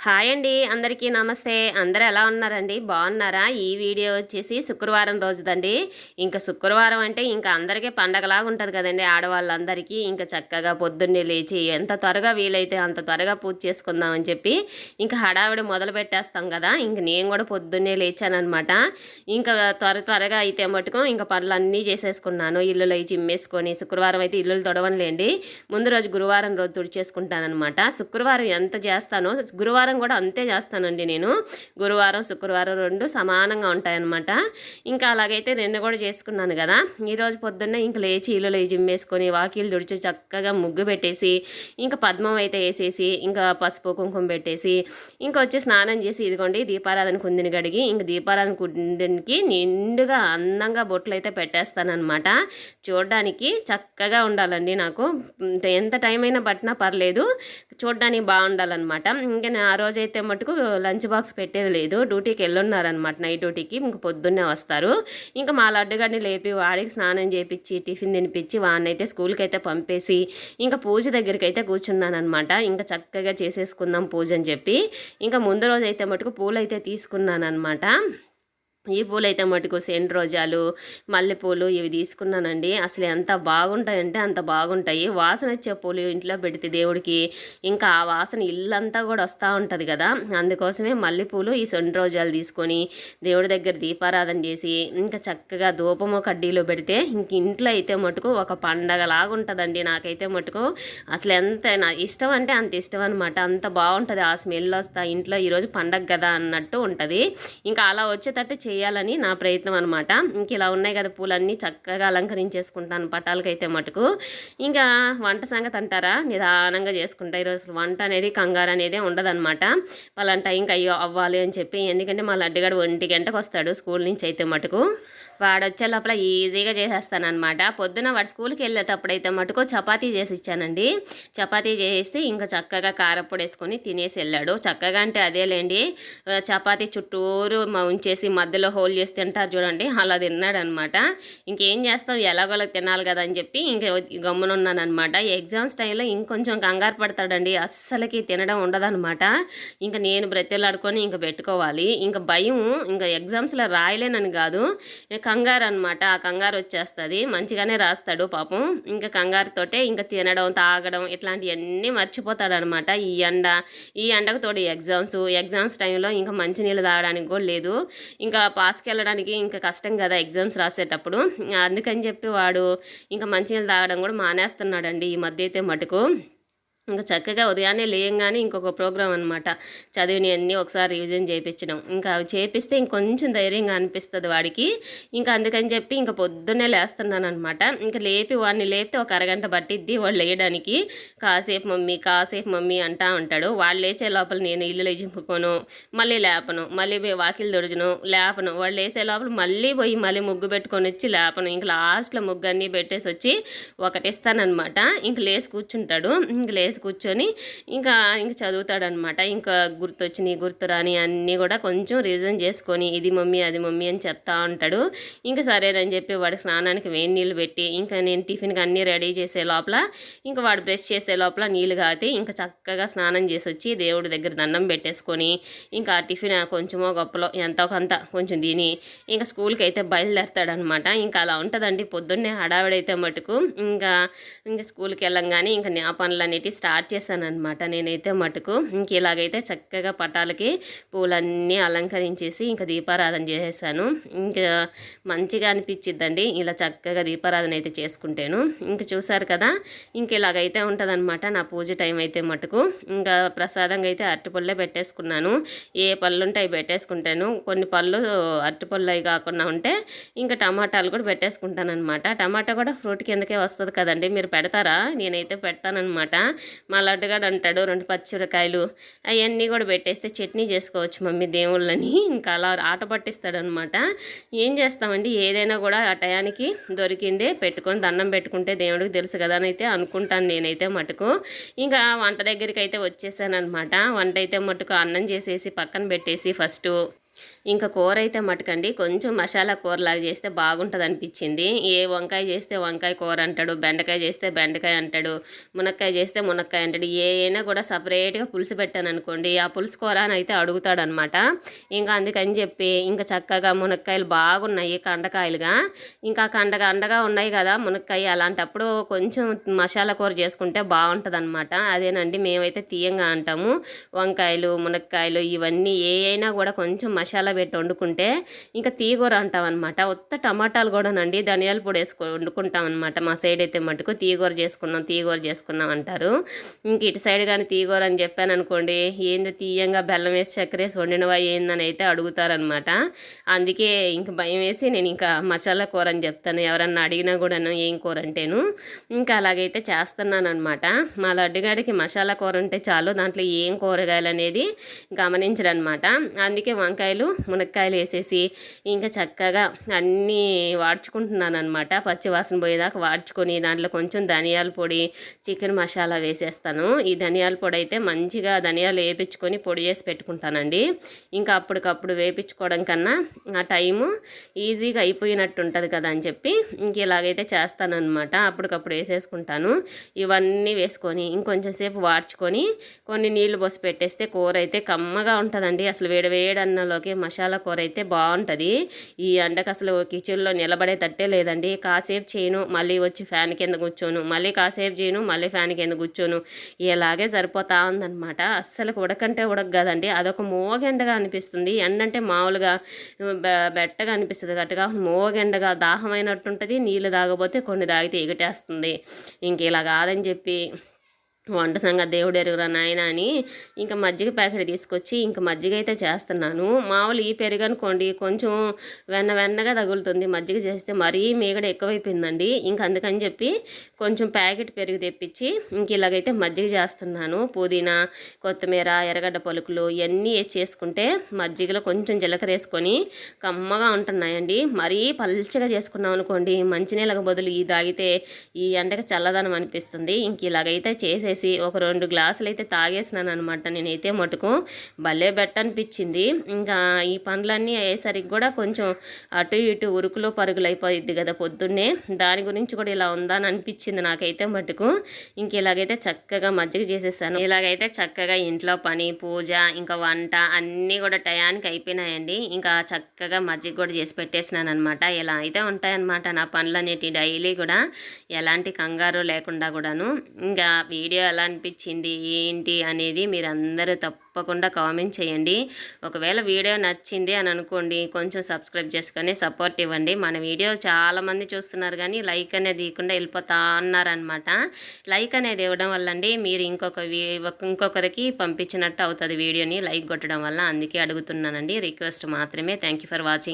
Hi అండి అందరికీ నమస్తే. అందరు ఎలా ఉన్నారండి? బాగున్నారా? ఈ వీడియో వచ్చేసి శుక్రవారం రోజుదండి. ఇంకా శుక్రవారం అంటే ఇంకా అందరికీ పండగలాగా ఉంటుంది కదండి ఆడవాళ్ళందరికీ. ఇంకా చక్కగా పొద్దున్నే లేచి ఎంత త్వరగా వీలైతే అంత త్వరగా పూజ చేసుకుందామని చెప్పి ఇంకా హడావిడి మొదలు పెట్టేస్తాం కదా. ఇంక నేను కూడా పొద్దున్నే లేచానమాట ఇంకా త్వర త్వరగా అయితే మటుకు ఇంకా పనులన్నీ చేసేసుకున్నాను. ఇల్లులు అవి చిమ్మేసుకొని శుక్రవారం అయితే ఇల్లులు తొడవనులేండి. ముందు రోజు గురువారం రోజు తుడిచేసుకుంటానమాట శుక్రవారం ఎంత చేస్తానో గురువారం కూడా అంతే చేస్తానండి నేను. గురువారం శుక్రవారం రెండు సమానంగా ఉంటాయన్నమాట. ఇంకా అలాగైతే రెండు కూడా చేసుకున్నాను కదా. ఈరోజు పొద్దున్నే ఇంక లేచి ఇల్లు లేచి జిమ్మేసుకొని వాకిలు తుడిచి చక్కగా ముగ్గు పెట్టేసి ఇంకా పద్మం అయితే వేసేసి ఇంకా పసుపు కుంకుమ పెట్టేసి ఇంకా వచ్చి స్నానం చేసి ఇదిగోండి దీపారాధన కుందిని గడిగి ఇంక దీపారాధన కుందినికి నిండుగా అందంగా బొట్లు అయితే పెట్టేస్తానమాట చూడడానికి చక్కగా ఉండాలండి నాకు. ఎంత టైం అయినా పట్టినా పర్లేదు. చూడడానికి బాగుండాలన్నమాట. ఇంకా నా రోజైతే మటుకు లంచ్ బాక్స్ పెట్టేది లేదు. డ్యూటీకి వెళ్ళున్నారనమాట నైట్ డ్యూటీకి ఇంక పొద్దున్నే వస్తారు. ఇంకా మా లడ్డుగాడిని లేపి వాడికి స్నానం చేపించి టిఫిన్ తినిపించి వాడిని అయితే స్కూల్కి అయితే పంపేసి ఇంకా పూజ దగ్గరికి అయితే కూర్చున్నాను అనమాట ఇంకా చక్కగా చేసేసుకుందాం పూజ అని చెప్పి. ఇంకా ముందు రోజు అయితే మటుకు పూలు అయితే తీసుకున్నాను అనమాట ఈ పూలు అయితే మటుకు సెండ్ రోజాలు మల్లెపూలు ఇవి తీసుకున్నానండి. అసలు ఎంత బాగుంటాయంటే అంత బాగుంటాయి. వాసన వచ్చే పూలు ఇంట్లో పెడితే దేవుడికి ఇంకా ఆ వాసన ఇల్లంతా కూడా వస్తూ ఉంటుంది కదా. అందుకోసమే మల్లెపూలు ఈ సెండ్ రోజాలు తీసుకొని దేవుడి దగ్గర దీపారాధన చేసి ఇంకా చక్కగా ధూపము కడ్డీలో పెడితే ఇంక ఇంట్లో అయితే మటుకు ఒక పండగలాగా ఉంటుందండి నాకైతే మటుకు. అసలు ఎంత నా ఇష్టం అంటే అంత ఇష్టం అనమాట అంత బాగుంటుంది. ఆ స్మెల్ వస్తా ఇంట్లో ఈరోజు పండగ కదా అన్నట్టు ఉంటుంది. ఇంకా అలా వచ్చేటట్టు చేయాలని నా ప్రయత్నం అనమాట ఇంక ఇలా ఉన్నాయి కదా పూలన్నీ చక్కగా అలంకరించేసుకుంటాను పటాలకైతే మటుకు. ఇంకా వంట సంగతి అంటారా? నిదానంగా చేసుకుంటా. ఈరోజు వంట అనేది కంగారు అనేది ఉండదన్నమాట. వాళ్ళ టైంకి అయ్యో అవ్వాలి అని చెప్పి ఎందుకంటే మా లడ్డుగాడు ఒంటి గంటకు వస్తాడు స్కూల్ నుంచి అయితే మటుకు. వాడు వచ్చే లోపల ఈజీగా చేసేస్తానమాట పొద్దున వాడు స్కూల్కి వెళ్ళేటప్పుడైతే మటుకో చపాతీ చేసి ఇచ్చానండి. చపాతీ చేసి ఇంకా చక్కగా కారప్పొడి వేసుకొని తినేసి వెళ్ళాడు. చక్కగా అంటే అదేలేండి చపాతీ చుట్టూరు ఉంచేసి మధ్యలో హోల్ చేసి తింటారు చూడండి. అలా తిన్నాడు అనమాట ఇంకేం చేస్తాం? ఎలాగోలా తినాలి కదా అని చెప్పి ఇంకా గమ్మునున్నానమాట ఎగ్జామ్స్ టైంలో ఇంకొంచెం కంగారు పడతాడండి. అస్సలకి తినడం ఉండదనమాట ఇంకా నేను బ్రతిలాడుకొని ఇంకా పెట్టుకోవాలి. ఇంకా భయం ఇంకా ఎగ్జామ్స్లో రాయలేనని కాదు. కంగారు అనమాట ఆ కంగారు వచ్చేస్తుంది. మంచిగానే రాస్తాడు పాపం. ఇంకా కంగారుతోటే ఇంకా తినడం తాగడం ఇట్లాంటివన్నీ మర్చిపోతాడనమాట ఈ ఎండ ఈ ఎండకు తోడు ఎగ్జామ్స్. ఎగ్జామ్స్ టైంలో ఇంకా మంచినీళ్ళు తాగడానికి కూడా లేదు. ఇంకా పాస్కి వెళ్ళడానికి ఇంకా కష్టం కదా ఎగ్జామ్స్ రాసేటప్పుడు. అందుకని చెప్పి వాడు ఇంకా మంచినీళ్ళు తాగడం కూడా మానేస్తున్నాడండి ఈ మధ్య అయితే మటుకు. ఇంకా చక్కగా ఉదయాన్నే లేయంగానే ఇంకొక ప్రోగ్రామ్ అనమాట చదివిని అన్నీ ఒకసారి రివిజన్ చేయించడం ఇంకా అవి చేపిస్తే ఇంకొంచెం ధైర్యంగా అనిపిస్తుంది వాడికి. ఇంకా అందుకని చెప్పి ఇంకా పొద్దున్నే లేస్తున్నాను అనమాట ఇంకా లేపి వాడిని లేపితే ఒక అరగంట పట్టిద్ది వాడు లేయడానికి. కాసేపు మమ్మీ కాసేపు మమ్మీ అంటా ఉంటాడు. వాళ్ళు లేచే లోపల నేను ఇల్లు లేచింపుకోను మళ్ళీ లేపను మళ్ళీ వాకిలు దొడుచును లేపను. వాళ్ళు లేసే లోపల మళ్ళీ పోయి మళ్ళీ ముగ్గు పెట్టుకొని వచ్చి లేపను. ఇంకా లాస్ట్లో ముగ్గు అన్నీ పెట్టేసి వచ్చి ఒకటిస్తానమాట ఇంక లేచి కూర్చుంటాడు. ఇంక లేచి చేసి కూర్చొని ఇంకా ఇంకా చదువుతాడనమాట. ఇంకా గుర్తొచ్చినాయి గుర్తురాని అన్నీ కూడా కొంచెం రీజన్ చేసుకొని ఇది మమ్మీ అది మమ్మీ అని చెప్తా ఉంటాడు. ఇంకా సరేనని చెప్పి వాడు స్నానానికి వేడి నీళ్ళు పెట్టి ఇంకా నేను టిఫిన్కి అన్నీ రెడీ చేసే లోపల ఇంకా వాడు బ్రష్ చేసే లోపల నీళ్ళు కాగితే ఇంకా చక్కగా స్నానం చేసి వచ్చి దేవుడి దగ్గర దండం పెట్టేసుకొని ఇంకా టిఫిన్ కొంచెమో గొప్పలో ఎంతో కొంత కొంచెం తిని ఇంకా స్కూల్కి అయితే బయలుదేరతాడనమాట. ఇంకా అలా ఉంటుందండి. పొద్దున్నే హడావిడైతే మటుకు ఇంకా ఇంకా స్కూల్కి వెళ్ళంగానే ఇంకా నా పనులన్నిటి స్టార్ట్ స్టార్ట్ చేశానమాట నేనైతే మటుకు. ఇంక ఇలాగైతే చక్కగా పటాలకి పూలన్నీ అలంకరించేసి ఇంకా దీపారాధన చేసేసాను. ఇంకా మంచిగా అనిపించిద్దండి ఇలా చక్కగా దీపారాధన అయితే చేసుకుంటాను. ఇంక చూసారు కదా ఇంక ఇలాగైతే ఉంటుందన్నమాట నా పూజ టైం అయితే మటుకు. ఇంకా ప్రసాదంగా అయితే అరటిపళ్ళే పెట్టేసుకున్నాను. ఏ పళ్ళు ఉంటే అవి పెట్టేసుకుంటాను. కొన్ని పళ్ళు అరటిపళ్ళు అవి కాకుండా ఉంటే ఇంకా టమాటాలు కూడా పెట్టేసుకుంటాను అనమాట టమాటా కూడా ఫ్రూట్ కిందకే వస్తుంది కదండి మీరు పెడతారా? నేనైతే పెడతానమాట మా లడ్డుగాడు అంటాడు రెండు పచ్చిరకాయలు అవన్నీ కూడా పెట్టేస్తే చట్నీ చేసుకోవచ్చు మమ్మీ దేవుళ్ళని. ఇంకా అలా ఆట పట్టిస్తాడనమాట. ఏం చేస్తామండి? ఏదైనా కూడా ఆ టయానికి దొరికిందే పెట్టుకొని దండం పెట్టుకుంటే దేవుడికి తెలుసు కదా అని అయితే అనుకుంటాను నేనైతే మటుకు. ఇంకా వంట దగ్గరికి అయితే వచ్చేసాను అనమాట వంట అయితే మటుకు అన్నం చేసేసి పక్కన పెట్టేసి ఫస్ట్ ఇంకా కూర అయితే మటుకండి కొంచెం మసాలా కూరలాగా చేస్తే బాగుంటుంది అనిపించింది ఏ వంకాయ చేస్తే వంకాయ కూర అంటాడు బెండకాయ చేస్తే బెండకాయ అంటాడు మునక్కాయ చేస్తే మునక్కాయ అంటాడు ఏ అయినా కూడా సపరేట్గా పులుసు పెట్టాను అనుకోండి ఆ పులుసు కూర అని అయితే అడుగుతాడనమాట. ఇంకా అందుకని చెప్పి ఇంకా చక్కగా మునక్కాయలు బాగున్నాయి కండకాయలుగా. ఇంకా కండగా అండగా ఉన్నాయి కదా మునక్కాయ అలాంటప్పుడు కొంచెం మసాలా కూర చేసుకుంటే బాగుంటుంది అనమాట అదేనండి మేమైతే తీయంగా అంటాము. వంకాయలు మునక్కాయలు ఇవన్నీ ఏ అయినా కూడా కొంచెం మసాలా పెట్టి వండుకుంటే ఇంకా తీగూర అంటాం అనమాట ఉత్త టమాటాలు కూడానండి ధనియాల పొడి వేసుకో వండుకుంటాం అనమాట మా సైడ్ అయితే మటుకు తీగూర చేసుకున్నాం తీగూర చేసుకున్నాం అంటారు. ఇంక ఇటు సైడ్ కానీ తీగూర అని చెప్పాను అనుకోండి ఏంది తీయంగా బెల్లం వేసి చక్కెర వేసి వండినవా ఏందని అయితే అడుగుతారనమాట అందుకే ఇంక భయం వేసి నేను ఇంకా మసాలా కూర అని చెప్తాను. ఎవరన్నా అడిగినా కూడాను ఏం కూర అంటేను. ఇంకా అలాగైతే చేస్తున్నాను అనమాట మా లడ్డుగాడికి మసాలా కూర ఉంటే చాలు దాంట్లో ఏం కూరగాయలు అనేది గమనించడనమాట అందుకే వంకాయలు మునక్కాయలు వేసేసి ఇంకా చక్కగా అన్నీ వాడ్చుకుంటున్నాను అనమాట పచ్చివాసన పోయేదాకా వాడ్చుకొని దాంట్లో కొంచెం ధనియాల పొడి చికెన్ మసాలా వేసేస్తాను. ఈ ధనియాల పొడి అయితే మంచిగా ధనియాలు వేపించుకొని పొడి చేసి పెట్టుకుంటానండి. ఇంకా అప్పటికప్పుడు వేపించుకోవడం కన్నా ఆ టైము ఈజీగా అయిపోయినట్టు ఉంటుంది కదా అని చెప్పి ఇంక ఇలాగైతే చేస్తానన్నమాట. అప్పటికప్పుడు వేసేసుకుంటాను. ఇవన్నీ వేసుకొని ఇంకొంచెం సేపు వాడ్చుకొని కొన్ని నీళ్ళు పోసి పెట్టేస్తే కూర అయితే కమ్మగా ఉంటుందండి. అసలు వేడి వేడి అన్నంలోకి మసాలా కూర అయితే బాగుంటుంది. ఈ ఎండకు అసలు కిచెన్లో నిలబడే తట్టే లేదండి. కాసేపు చేయను మళ్ళీ వచ్చి ఫ్యాన్ కింద కూర్చోను మళ్ళీ కాసేపు చేయను మళ్ళీ ఫ్యాన్ కింద కూర్చోను. ఇలాగే సరిపోతా ఉందనమాట అస్సలు ఉడకంటే ఉడక కదండి. అదొక మోగెండగా అనిపిస్తుంది. ఎండ అంటే మామూలుగా బెట్టగా అనిపిస్తుంది. గట్టిగా మోగెండగా దాహమైనట్టుంటుంది. నీళ్ళు తాగబోతే కొన్ని తాగితే ఎగటేస్తుంది. ఇంక ఇలా కాదని చెప్పి వంట సంగతి దేవుడు ఎరుగురా నాయన అని ఇంకా మజ్జిగ ప్యాకెట్ తీసుకొచ్చి ఇంకా మజ్జిగ అయితే చేస్తున్నాను. మామూలు ఈ పెరుగు అనుకోండి కొంచెం వెన్న వెన్నగా తగులుతుంది. మజ్జిగ చేస్తే మరీ మీగడ ఎక్కువైపోయిందండి. ఇంక అందుకని చెప్పి కొంచెం ప్యాకెట్ పెరుగు తెప్పించి ఇంక ఇలాగైతే మజ్జిగ చేస్తున్నాను. పుదీనా కొత్తిమీర ఎర్రగడ్డ పలుకులు ఇవన్నీ చేసుకుంటే మజ్జిగలో కొంచెం జీలకర్ర వేసుకొని కమ్మగా ఉంటున్నాయండి. మరీ పల్చగా చేసుకున్నాం అనుకోండి మంచినీళ్ళకు బదులు ఈ తాగితే ఈ ఎండకి చల్లదనం అనిపిస్తుంది. ఇంక ఇలాగైతే చేసేసి చేసి ఒక రెండు గ్లాసులు అయితే తాగేసినాను అనమాట నేనైతే మటుకు భలే బెట్ట అనిపించింది. ఇంకా ఈ పనులన్నీ అయ్యేసరికి కూడా కొంచెం అటు ఇటు ఉరుకులో పరుగులు అయిపోయిద్ది కదా పొద్దున్నే. దాని గురించి కూడా ఇలా ఉందని అనిపించింది నాకైతే మటుకు. ఇంక ఇలాగైతే చక్కగా మజ్జిగ చేసేసాను. ఇలాగైతే చక్కగా ఇంట్లో పని పూజ ఇంకా వంట అన్నీ కూడా టయానికి అయిపోయినాయండి. ఇంకా చక్కగా మజ్జిగ కూడా చేసి పెట్టేసినాను అనమాట ఇలా అయితే ఉంటాయన్నమాట నా పనులు అనేటి డైలీ కూడా. ఎలాంటి కంగారు లేకుండా కూడాను. ఇంకా వీడియో ఎలా అనిపించింది ఏంటి అనేది మీరు అందరూ తప్పకుండా కామెంట్ చేయండి. ఒకవేళ వీడియో నచ్చింది అని అనుకోండి కొంచెం సబ్స్క్రైబ్ చేసుకొని సపోర్ట్ ఇవ్వండి. మన వీడియో చాలామంది చూస్తున్నారు కానీ లైక్ అనేది ఇవ్వకుండా వెళ్ళిపోతా అన్నారనమాట లైక్ అనేది ఇవ్వడం వల్ల అండి మీరు ఇంకొక ఇంకొకరికి పంపించినట్టు అవుతుంది వీడియోని లైక్ కొట్టడం వల్ల. అందుకే అడుగుతున్నానండి రిక్వెస్ట్ మాత్రమే. Thank for watching.